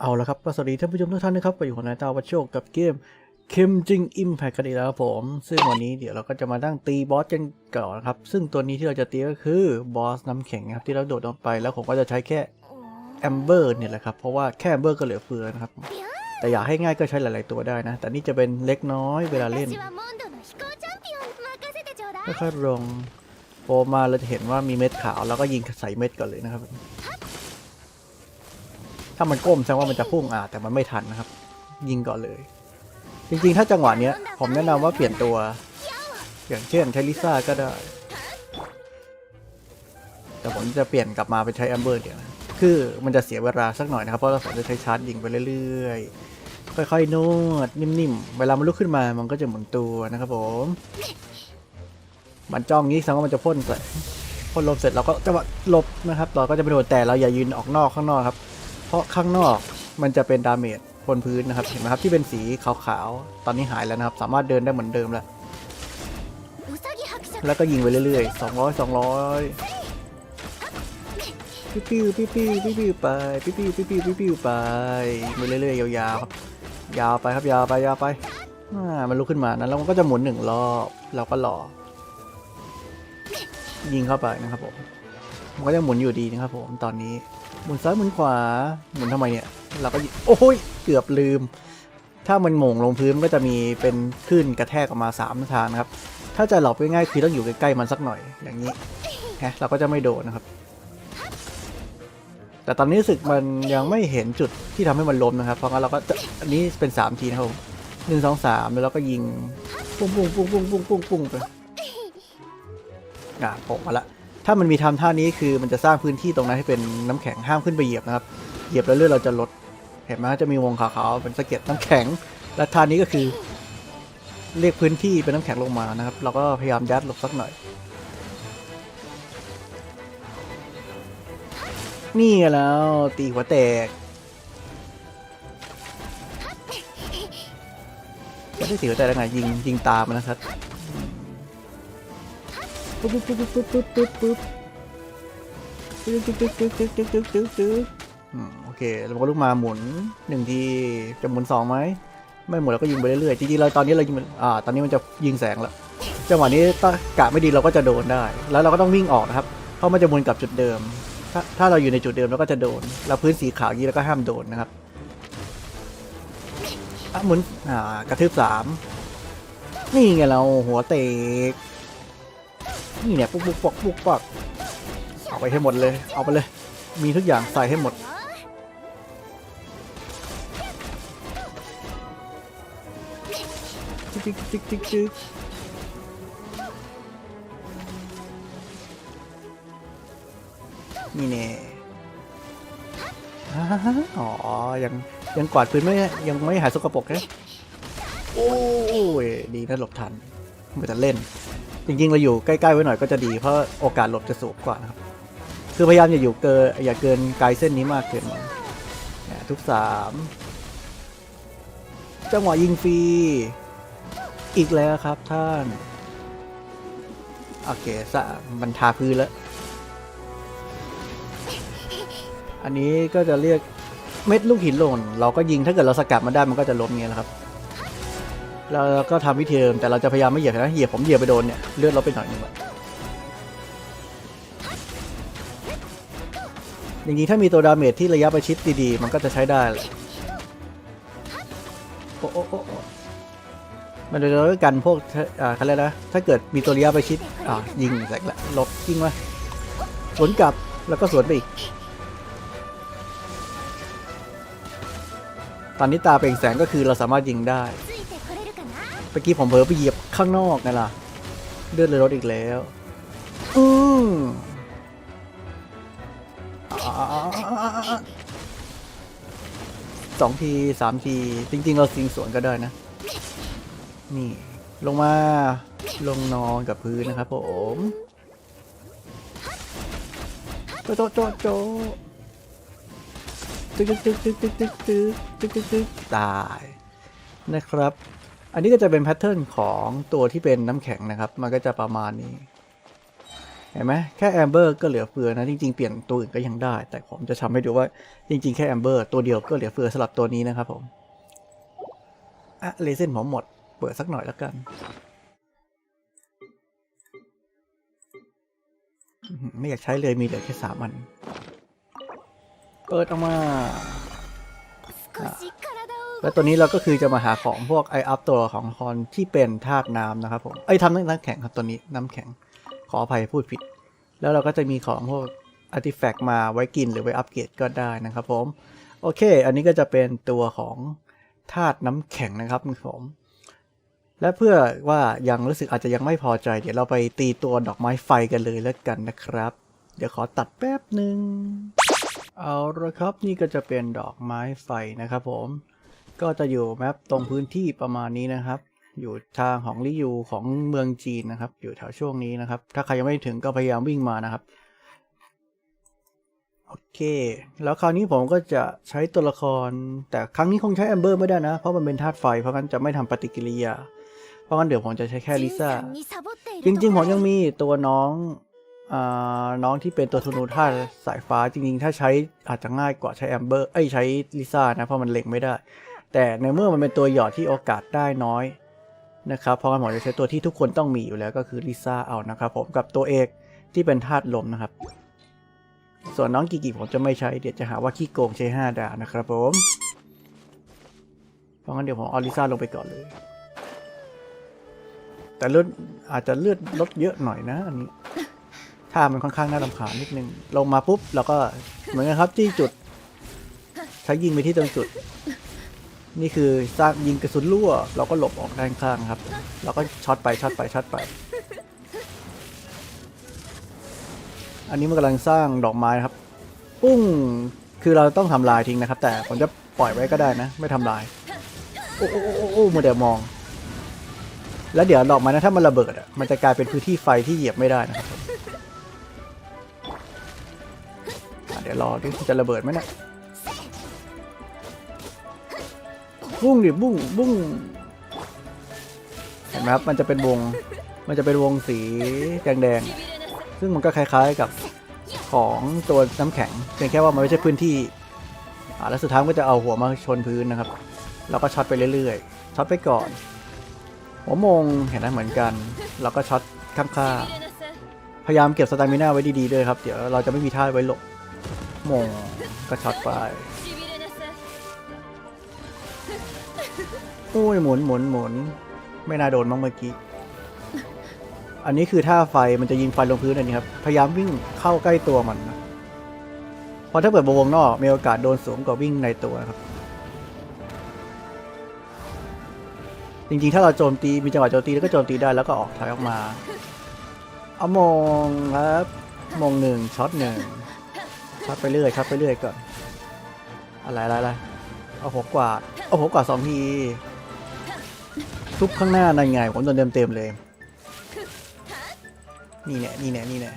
เอาละครับก็สวัสดีท่านผู้ชมทุกท่านนะครับไปอยู่ของนายตาวัชโชคกับเกมเคมจิงอิมแพคกันอีกแล้วผม ซึ่งวันนี้เดี๋ยวเราก็จะมาตั้งตีบอสกันก่อนนะครับ ซึ่งตัวนี้ที่เราจะตีก็คือบอสน้ำแข็งครับที่เราโดดลงไปแล้วผมก็จะใช้แค่แอมเบอร์เนี่ยแหละครับ เพราะว่าแค่แอมเบอร์ก็เหลือเฟือนะครับ แต่อยากให้ง่ายก็ใช้หลาย ๆ ตัวได้นะ แต่นี่จะเป็นเล็กน้อยเวลาเล่นค่อยๆลงโปมาเราจะเห็นว่ามีเม็ดขาวแล้วก็ยิงใส่เม็ดก่อนเลยนะครับ ถ้ามันก้มแสดงว่ามันจะพุ่งอะแต่มันไม่ทันนะครับ ยิงก่อนเลย จริงๆ ถ้าจังหวะเนี้ย ผมแนะนำว่าเปลี่ยนตัว อย่างเช่นใช้ลิซ่าก็ได้ แต่ผมจะเปลี่ยนกลับมาไปใช้แอมเบอร์เดี๋ยวนะคือมันจะเสียเวลาสักหน่อยนะครับ เพราะเราสามารถใช้ชาร์จยิงไปเรื่อยๆ ค่อยๆนวดนิ่มๆ เวลามันลุกขึ้นมามันก็จะหมุนตัวนะครับผม มันจ้องงี้แสดงว่ามันจะพ่นใส่พ่นลมเสร็จเราก็จะหลบนะครับ เราก็จะไปโดนแต่เราอย่ายืนออกนอกข้างนอกครับ เพราะข้างนอกมันจะเป็นดาเมจบนพื้นนะครับ เห็นไหมครับที่เป็นสีขาวๆ ตอนนี้หายแล้วนะครับ สามารถเดินได้เหมือนเดิมแล้ว แล้วก็ยิงไปเรื่อยๆ 200 200ปิ้วปิ้วปิ้วปิ้วปิ้วๆไปปิ้วปิ้วปิ้วปิ้วปิ้วไปไปเรื่อยๆยาวๆครับ ยาวไปครับยาวไปยาวไปอ่ามันลุกขึ้นมานะแล้วมันก็จะหมุนหนึ่งรอบเราก็รอยิงเข้าไปนะครับผม มันก็จะหมุนอยู่ดีนะครับผมตอนนี้หมุนซ้ายหมุนขวาหมุนทำไมเนี่ยเราก็ยิงโอ้ยเกือบลืม ถ้ามันหม่งลงพื้นมันก็จะมีเป็นคลื่นกระแทกออกมาสามทางนะครับถ้าจะหลบง่ายๆคือต้องอยู่ใกล้ๆมันสักหน่อยอย่างนี้ฮะเราก็จะไม่โดนนะครับ แต่ตอนนี้สึกมันยังไม่เห็นจุดที่ทำให้มันล้มนะครับ เพราะงั้นเราก็จะอันนี้เป็นสามทีนะครับผมหนึ่งสองสามแล้วเราก็ยิงปุ้งปุ้งปุ้งปุ้งปุ้งปุ้งปุ้งไปอะโผล่มาละ ถ้ามันมีทำท่านี้คือมันจะสร้างพื้นที่ตรงนั้นให้เป็นน้ำแข็งห้ามขึ้นไปเหยียบนะครับ เหยียบแล้วเลือดเราจะลด เห็นไหมจะมีวงขาวๆเป็นสะเก็ดน้ำแข็ง และท่านี้ก็คือเรียกพื้นที่เป็นน้ำแข็งลงมานะครับ เราก็พยายามยัดหลบสักหน่อย นี่แล้วตีหัวแตกจะได้ตีหัวแตกได้ไงยิงยิงตามมันนะครับ ปุ๊บปุ๊บปุ๊บปุ๊บปุ๊บปุ๊บปุ๊บตึ๊กตึ๊กตึ๊กตึ๊กตึ๊กตึ๊กตึ๊กตึ๊กตึ๊กโอเคแล้วก็ลูกมาหมุนหนึ่งทีจะหมุนสองไหมไม่หมุนเราก็ยิงไปเรื่อยๆจริงๆเราตอนนี้เรายิงอ่าตอนนี้มันจะยิงแสงแล้วจังหวะนี้ถ้ากะไม่ดีเราก็จะโดนได้ แล้วเราก็ต้องวิ่งออกนะครับเพราะมันจะหมุนกลับจุดเดิม ถ้าถ้าเราอยู่ในจุดเดิมเราก็จะโดน แล้วพื้นสีขาวย่างนี้เราก็ห้ามโดนนะครับหมุนอ่ากระทืบสามนี่ไงเราหัวเตก นี่เนี่ยปุ๊กปุ๊กปุ๊กปุ๊กปักเอาไปให้หมดเลย เอาไปเลย มีทุกอย่างใส่ให้หมดจิ๊กจิ๊กจิ๊กจิ๊กนี่แน่อ่าอ๋อ ยังยังกวาดพื้นไม่ยังไม่หายสกปรกนะโอ้ย ดีนะหลบทันไม่แต่เล่น จริงๆ เราอยู่ใกล้ๆไว้หน่อยก็จะดีเพราะโอกาสหลบจะสูงกว่านะครับ คือพยายามอย่าอยู่เกินอย่าเกินไกลเส้นนี้มากเกินไปเนี่ยทุกสามจังหวะยิงฟรีอีกแล้วครับท่าน โอเคสะมันทาพื้นแล้ว อันนี้ก็จะเรียกเม็ดลูกหินหล่น เราก็ยิงถ้าเกิดเราสกัดมันได้มันก็จะล้มเงี้ยแหละครับ เราก็ทำวิธีเดิมแต่เราจะพยายามไม่เหยียบนะเหยียบผมเหยียบไปโดนเนี่ยเลือดลดไปหน่อยนึงอะอย่างนี้ถ้ามีตัวดาเมจที่ระยะประชิดดีๆ มันก็จะใช้ได้แหละโอ้โอ้โอ้มันจะด้วยกันพวกอ่ออ่าเขาเรียกนะถ้าเกิดมีตัวระยะประชิดอ่ายิงแสกละลบยิงมาสวนกลับแล้วก็สวนไปอีกตอนนี้ตาเปล่งแสงก็คือเราสามารถยิงได้ มื่อกี้ผมเผลอไปเหยียบข้างนอกไงล่ะเลือดเลยลดอีกแล้ว อืมอ่าสองทีสามที จริง ๆ เราสิงสวนก็ได้นะ นี่ ลงมา ลงนอนกับพื้นนะครับผมโจโจโจโจตึ๊กตึ๊กตึ๊กตึ๊กตึกตึกตึกตึกตึกตึกตายนะครับ อันนี้ก็จะเป็นแพทเทิร์นของตัวที่เป็นน้ำแข็งนะครับ มันก็จะประมาณนี้ เห็นไหมแค่แอมเบอร์ก็เหลือเฟือนะ จริง ๆ เปลี่ยนตัวอื่นก็ยังได้ แต่ผมจะทำให้ดูว่าจริง ๆ แค่แอมเบอร์ตัวเดียวก็เหลือเฟือสลับตัวนี้นะครับผมอะเลเซนผมหมด เปิดสักหน่อยแล้วกัน ไม่อยากใช้เลยมีเหลือแค่สามอัน เปิดออกมา แล้วตัวนี้เราก็คือจะมาหาของพวกไออัพตัวของคอนที่เป็นธาตุน้ำนะครับผมเอ้ยทำน้ำน้ำแข็งครับตัวนี้น้ำแข็งขออภัยพูดผิด แล้วเราก็จะมีของพวกอาร์ติแฟกต์มาไว้กินหรือไว้อัปเกรดก็ได้นะครับผมโอเค อันนี้ก็จะเป็นตัวของธาตุน้ำแข็งนะครับผมและเพื่อว่ายังรู้สึกอาจจะยังไม่พอใจ เดี๋ยวเราไปตีตัวดอกไม้ไฟกันเลยแล้วกันนะครับ เดี๋ยวขอตัดแป๊บหนึ่งเอาละครับนี่ก็จะเป็นดอกไม้ไฟนะครับผม ก็จะอยู่แมปตรงพื้นที่ประมาณนี้นะครับ อยู่ทางของลิยูของเมืองจีนนะครับ อยู่แถวช่วงนี้นะครับ ถ้าใครยังไม่ถึงก็พยายามวิ่งมานะครับโอเค แล้วคราวนี้ผมก็จะใช้ตัวละคร แต่ครั้งนี้คงใช้แอมเบอร์ไม่ได้นะ เพราะมันเป็นธาตุไฟ เพราะงั้นจะไม่ทำปฏิกิริยา เพราะงั้นเดี๋ยวผมจะใช้แค่ลิซ่า จริงๆ ผมยังมีตัวน้องอน้องที่เป็นตัวธนูธาตุสายฟ้า จริงๆ ถ้าใช้อาจจะง่ายกว่าใช้แอมเบอร์ เอ้ยใช้ลิซ่านะ เพราะมันเล็งไม่ได้ แต่ในเมื่อมันเป็นตัวหยอดที่โอกาสได้น้อยนะครับเพราะงั้นผมจะใช้ตัวที่ทุกคนต้องมีอยู่แล้วก็คือลิซ่าเอานะครับผมกับตัวเอกที่เป็นธาตุลมนะครับ ส่วนน้องกิกิผมจะไม่ใช้เดี๋ยวจะหาว่าขี้โกงใช้ 5 ดาวนะครับผม เพราะงั้นเดี๋ยวผมเอาลิซ่าลงไปก่อนเลย แต่เลือดอาจจะเลือดลดเยอะหน่อยนะอันนี้ท่ามันค่อนข้างน่ารำคาญนิดนึง ลงมาปุ๊บเราก็เหมือนกันครับที่จุดใช้ยิงไปที่ตรงจุด นี่คือสร้างยิงกระสุนรั่ว เราก็หลบออกด้านข้างครับ เราก็ช็อตไปช็อตไปช็อตไป อันนี้มันกำลังสร้างดอกไม้ครับ ปุ้งคือเราต้องทำลายทิ้งนะครับ แต่ผมจะปล่อยไว้ก็ได้นะ ไม่ทำลาย โอ้โอ้โอ้โอ้โอ้มัวแต่มอง แล้วเดี๋ยวดอกไม้นะถ้ามันระเบิดอะมันจะกลายเป็นพื้นที่ไฟที่เหยียบไม่ได้นะครับเดี๋ยวรอดิจะระเบิดไหมเนะ บุ้งดิบุ้งบุ้งเห็นไหมครับมันจะเป็นวงมันจะเป็นวงสีแดงๆซึ่งมันก็คล้ายๆกับของตัวน้ำแข็งเพียงแค่ว่ามันไม่ใช่พื้นที่อ่าแล้วสุดท้ายก็จะเอาหัวมาชนพื้นนะครับแล้วก็ช็อตไปเรื่อยๆช็อตไปก่อนหัวมงเห็นไหมเหมือนกัน เราก็ช็อตข้างๆพยายามเก็บสตามิน่าไว้ดีๆด้วยครับ เดี๋ยวเราจะไม่มีท่าไว้หลบมงก็ช็อตไป โอ้ยหมุนหมุนหมุนไม่น่าโดนมั้งเมื่อกี้ อันนี้คือท่าไฟมันจะยิงไฟลงพื้นอันนี้ครับ พยายามวิ่งเข้าใกล้ตัวมันนะเพราะถ้าเปิดวงนอกมีโอกาสโดนสูงกว่าวิ่งในตัวครับ จริงๆ ถ้าเราโจมตีมีจังหวะโจมตีแล้วก็โจมตีได้แล้วก็ออกถอยออกมาเอามงครับมงหนึ่งช็อตหนึ่งช็อตไปเรื่อยช็อตไปเรื่อยก่อนอะไรอะไรอะไรเอาหัวกวาด โอ้โหกว่าสองทีทุบข้างหน้านั่นไงผมโดนเต็มๆเลย นี่แน่นี่แน่นี่แน่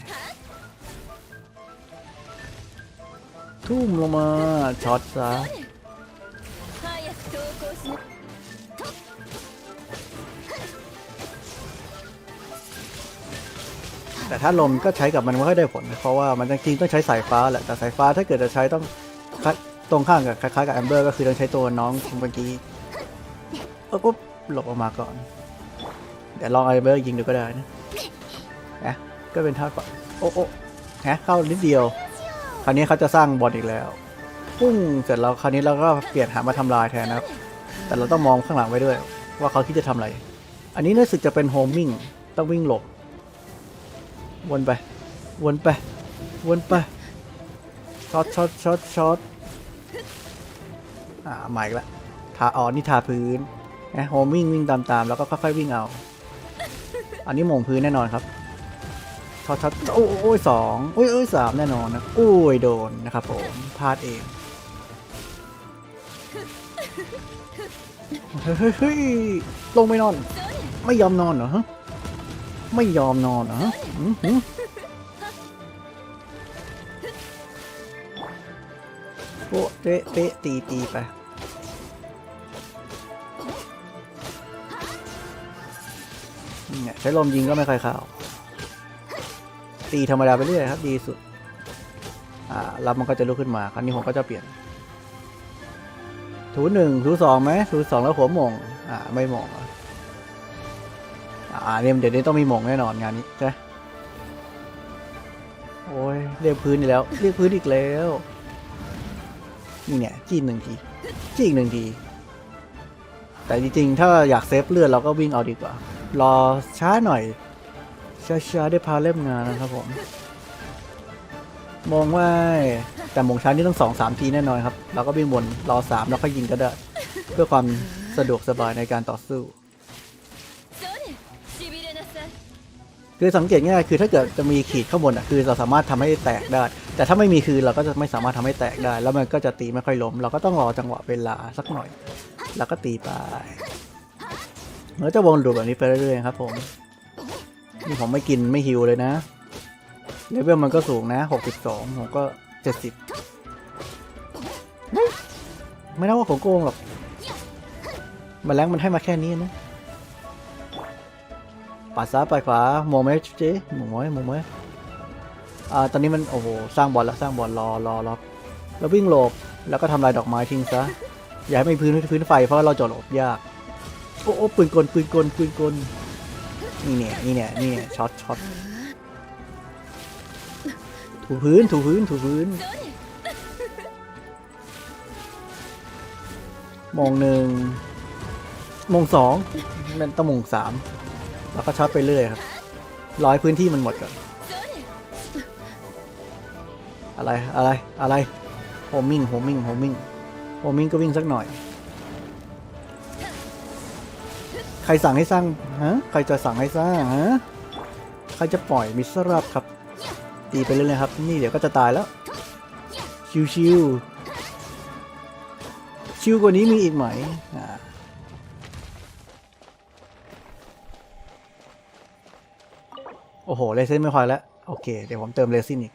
ทุ่มลงมาช็อตซะแต่ถ้าลมก็ใช้กับมันไม่ค่อยได้ผล เพราะว่ามันจริงต้องใช้สายฟ้าแหละแต่สายฟ้าถ้าเกิดจะใช้ต้อง ตรงข้ามกับคล้ายๆกับแอมเบอร์ก็คือต้องใช้ตัวน้องเมื่อกี้เออปุ๊บหลบออกมาก่อน เดี๋ยวลองแอมเบอร์ยิงดูก็ได้นะนะก็เป็นท่าไฟโอ้โอ้ฮะเข้านิดเดียว คราวนี้เขาจะสร้างบอลอีกแล้วปุ้งเสร็จแล้วคราวนี้เราก็เปลี่ยนหามาทำลายแทนนะครับ แต่เราต้องมองข้างหลังไว้ด้วย ว่าเขาคิดจะทำอะไร อันนี้รู้สึกจะเป็นโฮมมิ่งต้องวิ่งหลบ วนไป วนไป วนไปช็อตช็อตช็อตช็อต อ่าใหม่ละทาอ๋อนี่ทาพื้นนะโฮมวิ่งวิ่งตามๆแล้วก็ค่อยๆวิ่งเอา อันนี้หม่งพื้นแน่นอนครับช็อตช็อตโอ้โอ้ยสองโอ้ยโอ้ยสามแน่นอนนะโอ้ยโดนนะครับผมพลาดเองเฮ้ยเฮ้ยเฮ้ยลงไม่นอน ไม่ยอมนอนเหรอฮะไม่ยอมนอนเหรอฮะหืมหืมโอ้เตะเตะตีตีไป ใช้ลมยิงก็ไม่ค่อยเข้าตีธรรมดาไปเรื่อยครับ ดีสุด อ่าแล้วมันก็จะลุกขึ้นมา คราวนี้ผมก็จะเปลี่ยน ถูหนึ่งถูสองไหมถูสองแล้วหัวมง อ่า ไม่หมงอ่าเนี่ยเดี๋ยวนี้ต้องมีมงแน่นอนงานนี้ใช่โอ้ยเรียกพื้นอีกแล้ว เรียกพื้นอีกแล้วนี่เนี่ยจีนหนึ่งทีจีอีกหนึ่งที แต่จริงๆ ถ้าอยากเซฟเลือดเราก็วิ่งเอาดีกว่า รอช้าหน่อย ช้าๆได้พาเล่มงานนะครับผมมองว่าแต่มงช้านี่ต้องสองสามทีแน่นอนครับ เราก็บินงวนรอสามแล้วก็ยิงก็ได้ เพื่อความสะดวกสบายในการต่อสู้ คือสังเกตง่ายคือถ้าเกิดจะมีขีดข้างบนอะคือเราสามารถทำให้แตกได้ แต่ถ้าไม่มีคือเราก็จะไม่สามารถทำให้แตกได้ แล้วมันก็จะตีไม่ค่อยล้ม เราก็ต้องรอจังหวะเวลาสักหน่อย แล้วก็ตีไป มันก็จะวนลูปแบบนี้ไปเรื่อยๆครับผม นี่ผมไม่กินไม่ฮิวเลยนะเลเวลมันก็สูงนะ62ผมก็ 70 ไม่น่าว่าของโกงหรอกมาแรงมันให้มาแค่นี้นะปัดซ้ายปัดขวาหมองไหมเจ๊หมองไหมหมองไหมอ่าตอนนี้มัน โอ้โห สร้างบอลแล้วสร้างบอลรอรอรอแล้ววิ่งหลบแล้วก็ทำลายดอกไม้ทิ้งซะ อย่าให้มีพื้นพื้นไฟเพราะว่าเราจะหลบยาก โอ้โอ้ปืนกลปืนกลปืนกลนี่เนี่ยนี่เนี่ยนี่เนี่ยช็อตช็อตถูพื้นถูพื้นถูพื้น มองหนึ่งมองสองมันต้องมองสามแล้วก็ช็อตไปเรื่อยครับร้อยพื้นที่มันหมดก่อนอะไรอะไรอะไรโฮมิงโฮมิงโฮมิงโฮมิงก็วิ่งสักหน่อย รสั่งให้สร้างฮะใครจะสั่งให้สร้างฮะใครจะปล่อยมิสรับครับตีไปเรื่อยๆครับ นี่เดี๋ยวก็จะตายแล้ว ชิวชิวๆชิวกว่านี้มีอีกไหมอ่าโอ้โห เลซินไม่พอแล้ว โอเค เดี๋ยวผมเติมเลซินอีก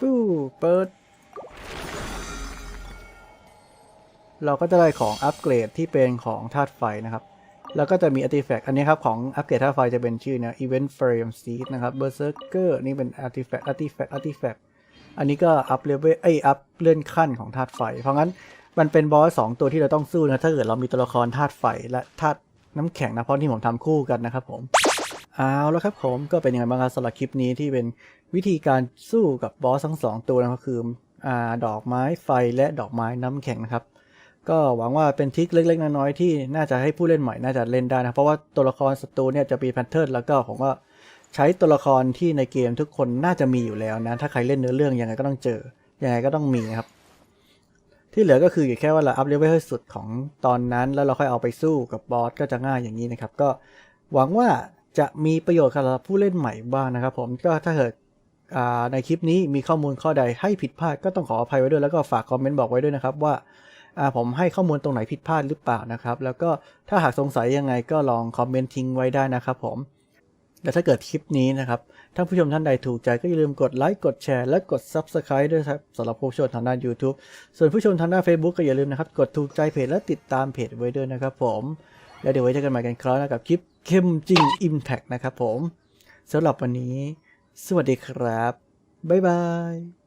ปู้เปิด เราก็จะได้ของอัปเกรดที่เป็นของธาตุไฟนะครับ แล้วก็จะมี artifact อันนี้ครับ ของอัปเกรดธาตุไฟจะเป็นชื่อนะ event frame seed นะครับ berserker นี่เป็น artifact artifact artifact อันนี้ก็อัพเลเวลเอ้ยอัพเลื่อนขั้นของธาตุไฟ เพราะงั้นมันเป็นบอสสองตัวที่เราต้องสู้นะถ้าเกิดเรามีตัวละครธาตุไฟและธาตุน้ำแข็งนะเพราะที่ผมทำคู่กันนะครับผมเอาแล้วครับผมก็เป็นยังไงบ้างครับสำหรับคลิปนี้ที่เป็นวิธีการสู้กับบอสทั้งสองตัวนะครับคืออดอกไม้ไฟและดอกไม้น้ำแข็งนะครับ ก็หวังว่าเป็นทริคเล็กๆ น้อยๆที่น่าจะให้ผู้เล่นใหม่น่าจะเล่นได้นะเพราะว่าตัวละครศัตรูเนี่ยจะมีแพทเทิร์นแล้วก็ผมว่าใช้ตัวละครที่ในเกมทุกคนน่าจะมีอยู่แล้วนะถ้าใครเล่นเนื้อเรื่องยังไงก็ต้องเจอยังไงก็ต้องมีครับ ที่เหลือก็คืออยู่แค่ว่าเราอัพเลเวลให้สุดของตอนนั้น แล้วเราค่อยเอาไปสู้กับบอสก็จะง่ายอย่างนี้นะครับ ก็หวังว่าจะมีประโยชน์สำหรับผู้เล่นใหม่บ้างนะครับ ผมก็ถ้าเกิดในคลิปนี้มีข้อมูลข้อใดให้ผิดพลาดก็ต้องขออภัยไว้ด้วยแล้วก็ฝากคอมเมนต์บอกไว้ด้วยนะครับว่า ผมให้ข้อมูลตรงไหนผิดพลาดหรือเปล่านะครับ แล้วก็ถ้าหากสงสัยยังไงก็ลองคอมเมนต์ทิ้งไว้ได้นะครับผมและถ้าเกิดคลิปนี้นะครับท่านผู้ชมท่านใดถูกใจก็อย่าลืมกดไลค์กดแชร์และกด Subscribe ด้วยครับสำหรับผู้ชมทางด้าน YouTube ส่วนผู้ชมทางด้าน Facebook ก็อย่าลืมนะครับ กดถูกใจเพจและติดตามเพจไว้ด้วยนะครับผม แล้วเดี๋ยวไว้เจอกันใหม่กันคราวหน้ากับคลิปเข้มจริง Impact นะครับผมสำหรับวันนี้ สวัสดีครับ บ๊ายบาย